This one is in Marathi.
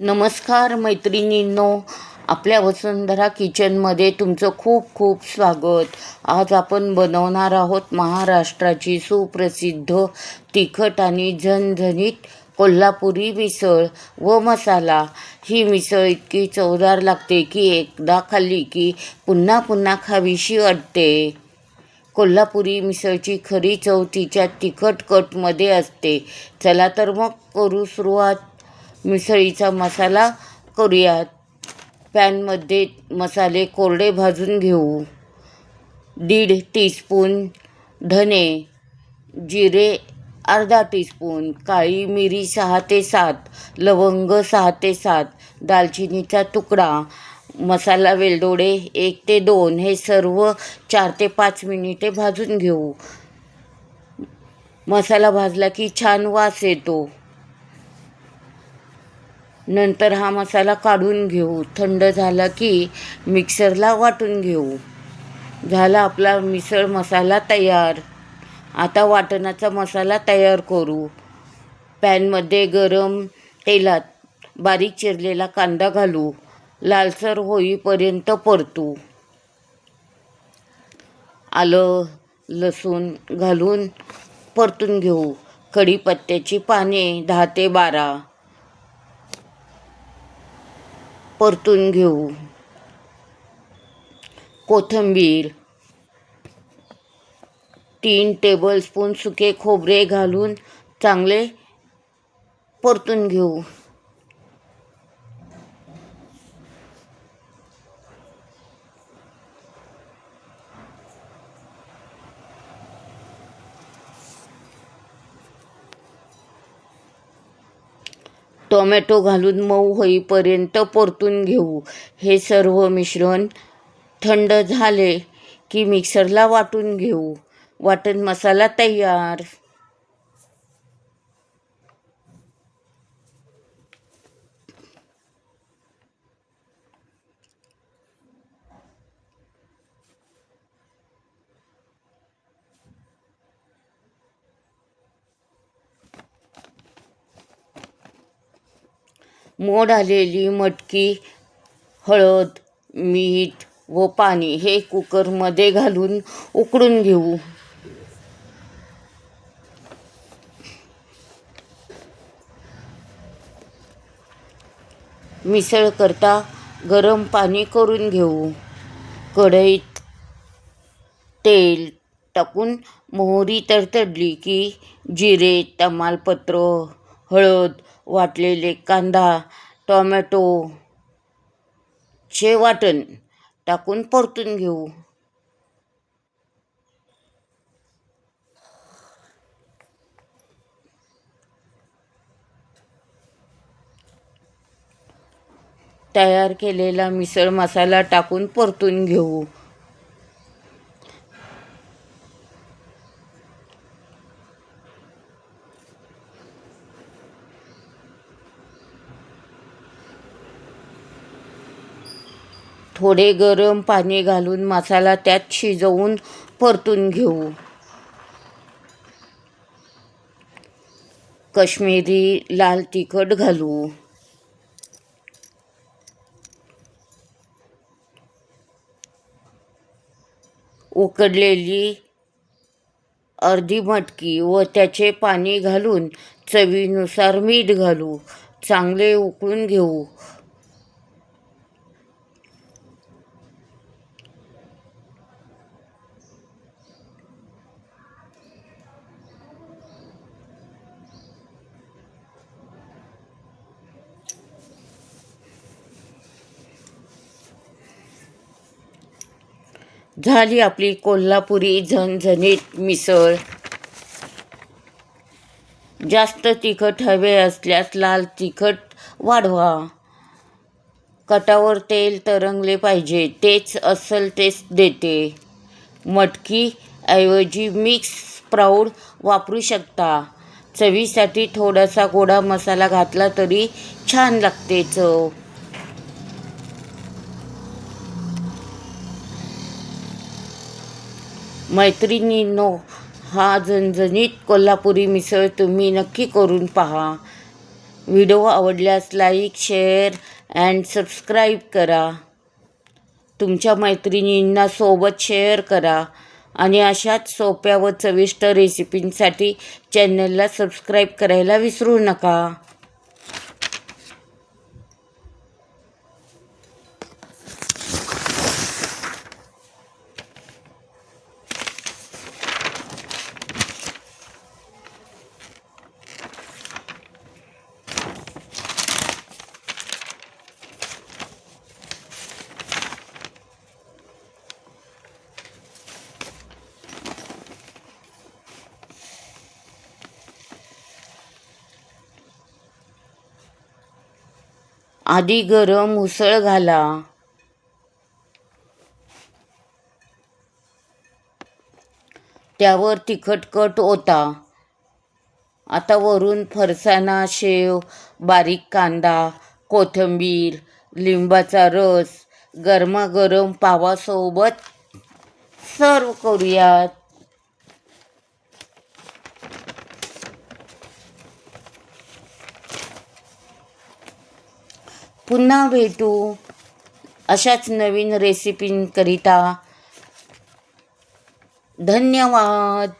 नमस्कार मैत्रिणींनो आपल्या वसुंधरा किचनमध्ये तुमचं खूप खूप स्वागत. आज आपण बनवणार आहोत महाराष्ट्राची सुप्रसिद्ध तिखट आणि झणझणीत कोल्हापुरी मिसळ व मसाला. ही मिसळ इतकी चवदार लागते की एकदा खाल्ली की पुन्हा पुन्हा खावीशी वाटते. कोल्हापुरी मिसळची खरी चव तिच्या तिखट कटमध्ये असते. चला तर मग करू सुरुवात. मिसळीचा मसाला करूयात. पॅनमध्ये मसाले कोरडे भाजून घेऊ. दीड टीस्पून धने जिरे अर्धा टीस्पून काळी मिरी सहा ते सात लवंग सहा ते सात दालचिनीचा तुकडा मसाला वेलदोडे एक ते दोन हे सर्व चार ते पाच मिनिटे भाजून घेऊ. मसाला भाजला की छान वास येतो. नंतर हा मसाला काढून घेऊ. थंड झाला की मिक्सरला वाटून घेऊ. झाला आपला मिसळ मसाला तयार. आता वाटणाचा मसाला तयार करू. पॅनमध्ये गरम तेलात बारीक चिरलेला कांदा घालू. लालसर होईपर्यंत परतू. आलं लसूण घालून परतून घेऊ. कढीपत्त्याची पाने दहा ते बारा. परतून घेऊ. कोथिंबीर तीन टेबलस्पून सुके खोबरे घालून चांगले परतून घेऊ. टोमॅटो घालून मऊ होईपर्यंत परतून घेऊ. हे सर्व मिश्रण थंड झाले की मिक्सरला वाटून घेऊ. वाटण मसाला तयार! मोड आलेली मटकी हळद मीठ व पाणी हे कुकरमध्ये घालून उकडून घेऊ. मिसळ करता गरम पाणी करून घेऊ. कढईत तेल टाकून मोहरी तडतडली की जिरे तमालपत्र हळद वाटलेले कांदा टॉमॅटोचे वाटण टाकून परतून घेऊ. तयार केलेला मिसळ मसाला टाकून परतून घेऊ. थोडे गरम पाणी घालून मसाला त्यात शिजवून परतून घेऊ. कश्मीरी लाल तिखट घालू. उकडलेली अर्धी मटकी व त्याचे पाणी घालून चवीनुसार मीठ घालू. चांगले उकळून घेऊ. झाली आपली कोल्हापुरी झणझणीत मिसळ. जास्त तिखट हवे असल्यास लाल तिखट वाढवा. कटावर तेल तरंगले पाहिजे तेच अस्सल टेस्ट देते. मटकी ऐवजी मिक्स प्राऊड वापरू शकता. चवीसाठी थोडासा गोडा मसाला घातला तरी छान लागते चव. मैत्रिणींनो हा झणझणीत कोल्हापुरी मिसळ तुम्ही नक्की करून पहा. व्हिडिओ आवडल्यास लाईक शेअर अँड सबस्क्राईब करा. तुमच्या मैत्रिणींना सोबत शेअर करा आणि अशाच सोप्या व चविष्ट रेसिपींसाठी चॅनलला सबस्क्राईब करायला विसरू नका. आधी गरम उसळ घाला. त्यावर तिखट कट ओता. आता वरून फरसाणा शेव बारीक कांदा कोथिंबीर लिंबाचा रस गरमागरम पावासोबत सर्व करूयात. पुन्हा भेटू अशाच नवीन रेसिपींकरिता धन्यवाद.